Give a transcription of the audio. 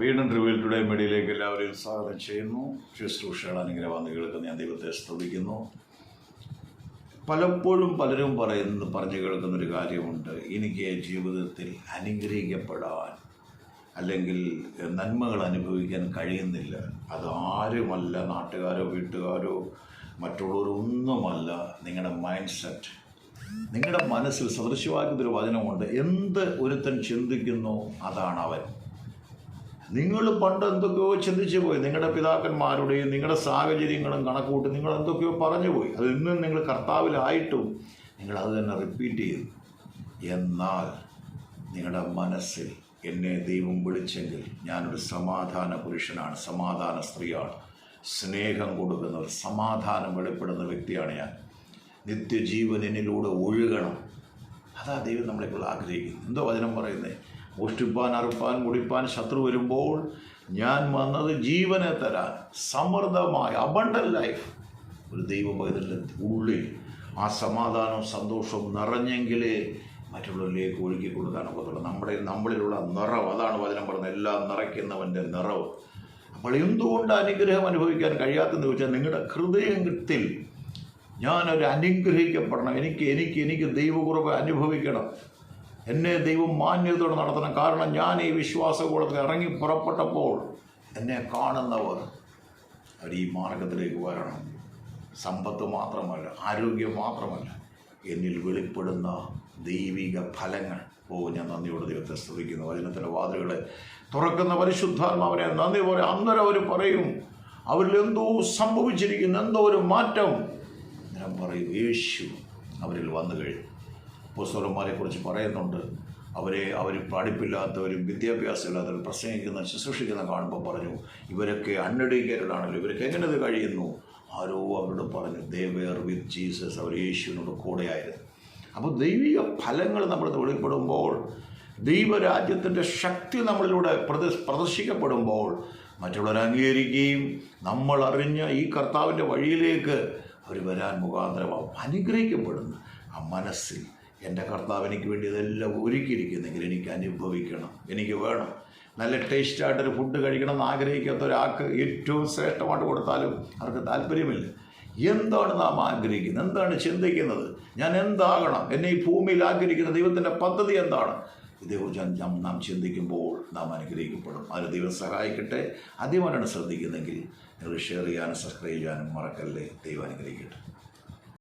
വീണ്ടും ട്രിവിൽ ടുഡേ മീഡിയയിലേക്ക് എല്ലാവരെയും സ്വാഗതം ചെയ്യുന്നു. ശുശ്രൂഷകൾ അനുഗ്രഹം വന്ന് കേൾക്കുന്ന ഞാൻ ദൈവത്തെ സ്തുതിക്കുന്നു. പലപ്പോഴും പലരും പറയുന്നത് പറഞ്ഞു കേൾക്കുന്നൊരു കാര്യമുണ്ട്. എനിക്ക് ജീവിതത്തിൽ അനുഗ്രഹിക്കപ്പെടാൻ അല്ലെങ്കിൽ നന്മകൾ അനുഭവിക്കാൻ കഴിയുന്നില്ല. അത് ആരുമല്ല നാട്ടുകാരോ വീട്ടുകാരോ മറ്റുള്ളവരോ ഒന്നുമല്ല. നിങ്ങളുടെ മൈൻഡ് സെറ്റ് നിങ്ങളുടെ മനസ്സിൽ സദൃശ്യമാക്കുന്നൊരു വചനമുണ്ട്. എന്ത് ഒരുത്തൻ ചിന്തിക്കുന്നു അതാണ് അവൻ. നിങ്ങൾ പണ്ട് എന്തൊക്കെയോ ചിന്തിച്ചു പോയി. നിങ്ങളുടെ പിതാക്കന്മാരുടെയും നിങ്ങളുടെ സാഹചര്യങ്ങളും കണക്കൂട്ടി നിങ്ങൾ എന്തൊക്കെയോ പറഞ്ഞു പോയി. അത് ഇന്നും നിങ്ങൾ കർത്താവിലായിട്ടും നിങ്ങൾ അത് തന്നെ റിപ്പീറ്റ് ചെയ്തു. എന്നാൽ നിങ്ങളുടെ മനസ്സിൽ എന്നെ ദൈവം വിളിച്ചെങ്കിൽ ഞാനൊരു സമാധാന പുരുഷനാണ് സമാധാന സ്ത്രീയാണ്. സ്നേഹം കൊടുക്കുന്നവർ സമാധാനം വെളിപ്പെടുന്ന വ്യക്തിയാണ് ഞാൻ. നിത്യജീവൻ എന്നിലൂടെ ഒഴുകണം. അതാ ദൈവം നമ്മളെക്കുള്ള ആഗ്രഹിക്കുന്നത് എന്തോ വചനം പറയുന്നത് മോഷ്ടിപ്പാൻ അറുപ്പാൻ മുടിപ്പാൻ ശത്രു വരുമ്പോൾ ഞാൻ വന്നത് ജീവനെ തരാൻ സമൃദ്ധമായ അബണ്ടൻ ലൈഫ് ഒരു ദൈവഭയതിന്റെ ഉള്ളിൽ ആ സമാധാനവും സന്തോഷവും നിറഞ്ഞെങ്കിലേ മറ്റുള്ളവരിലേക്ക് ഒഴുകി കൊടുക്കാൻ ഒക്കത്തുള്ളൂ നമ്മുടെ നമ്മളിലുള്ള നിറവ് അതാണ് വചനം പറഞ്ഞത് എല്ലാം നിറയ്ക്കുന്നവന്റെ നിറവ് അപ്പോൾ എന്തുകൊണ്ട് അനുഗ്രഹം അനുഭവിക്കാൻ കഴിയാത്തെന്ന് ചോദിച്ചാൽ നിങ്ങളുടെ ഹൃദയത്തിൽ ഞാനൊരു അനുഗ്രഹിക്കപ്പെടണം. എനിക്ക് എനിക്ക് എനിക്ക് ദൈവകുറവ് അനുഭവിക്കണം. എന്നെ ദൈവം മാന്യതയോടെ നടത്തണം. കാരണം ഞാൻ ഈ വിശ്വാസകൂടത്തിൽ ഇറങ്ങി പുറപ്പെട്ടപ്പോൾ എന്നെ കാണുന്നവർ അവർ ഈ മാർഗത്തിലേക്ക് വരണം. സമ്പത്ത് മാത്രമല്ല ആരോഗ്യം മാത്രമല്ല എന്നിൽ വെളിപ്പെടുന്ന ദൈവിക ഫലങ്ങൾ. ഓ ഞാൻ നന്ദിയോട് ദൈവത്തെ സ്തുതിക്കുന്നു. വചനത്തിന്റെ വാതിലുകളെ തുറക്കുന്ന പരിശുദ്ധാത്മാവിനെ നന്ദി പോലെ അന്നേരം അവർ പറയും അവരിൽ എന്തോ സംഭവിച്ചിരിക്കുന്നു എന്തോ ഒരു മാറ്റം. ഞാൻ പറയും യേശു അവരിൽ വന്നു കഴിഞ്ഞു. പുസ്തകന്മാരെ കുറിച്ച് പറയുന്നുണ്ട്. അവരെ അവർ പഠിപ്പില്ലാത്തവരും വിദ്യാഭ്യാസമില്ലാത്തവരും പ്രസംഗിക്കുന്ന ശുശ്രൂഷിക്കുന്ന കാണുമ്പോൾ പറഞ്ഞു ഇവരൊക്കെ അൺഎഡ്യൂക്കേറ്റഡാണല്ലോ ഇവർക്ക് എങ്ങനെ ഇത് കഴിയുന്നു? ആരോ അവരോട് പറഞ്ഞു ദേ വെയർ വിത്ത് ജീസസ്. അവർ യേശുവിനോട് കൂടെയായിരുന്നു. അപ്പോൾ ദൈവിക ഫലങ്ങൾ നമ്മൾ വെളിപ്പെടുമ്പോൾ ദൈവരാജ്യത്തിന്റെ ശക്തി നമ്മളിലൂടെ പ്രദർ പ്രദർശിക്കപ്പെടുമ്പോൾ മറ്റുള്ളവർ അംഗീകരിക്കുകയും നമ്മൾ അറിഞ്ഞ ഈ കർത്താവിന്റെ വഴിയിലേക്ക് അവർ വരാൻ മുഖാന്തരമാവും അനുഗ്രഹിക്കപ്പെടുന്നു. ആ മനസ്സിൽ എന്റെ കർത്താവ് എനിക്ക് വേണ്ടി ഇതെല്ലാം ഒരുക്കിയിരിക്കുന്നെങ്കിൽ എനിക്ക് അനുഭവിക്കണം. എനിക്ക് വേണം. നല്ല ടേസ്റ്റായിട്ടൊരു ഫുഡ് കഴിക്കണം എന്ന് ആഗ്രഹിക്കാത്ത ഒരാൾക്ക് ഏറ്റവും ശ്രേഷ്ഠമായിട്ട് കൊടുത്താലും അവർക്ക് താല്പര്യമില്ല. എന്താണ് നാം ആഗ്രഹിക്കുന്നത്? എന്താണ് ചിന്തിക്കുന്നത്? ഞാൻ എന്താകണം? എന്നെ ഈ ഭൂമിയിൽ ആഗ്രഹിക്കുന്ന ദൈവത്തിന്റെ പദ്ധതി എന്താണ്? ഇതേക്കുറിച്ച് നാം നാം ചിന്തിക്കുമ്പോൾ നാം അനുഗ്രഹിക്കപ്പെടും. അതിന് ദൈവം സഹായിക്കട്ടെ? ആദ്യമായിട്ടാണ് ശ്രദ്ധിക്കുന്നെങ്കിൽ നിങ്ങൾ ഷെയർ ചെയ്യാനും സബ്സ്ക്രൈബ് ചെയ്യാനും മറക്കല്ലേ? ദൈവം അനുഗ്രഹിക്കട്ടെ.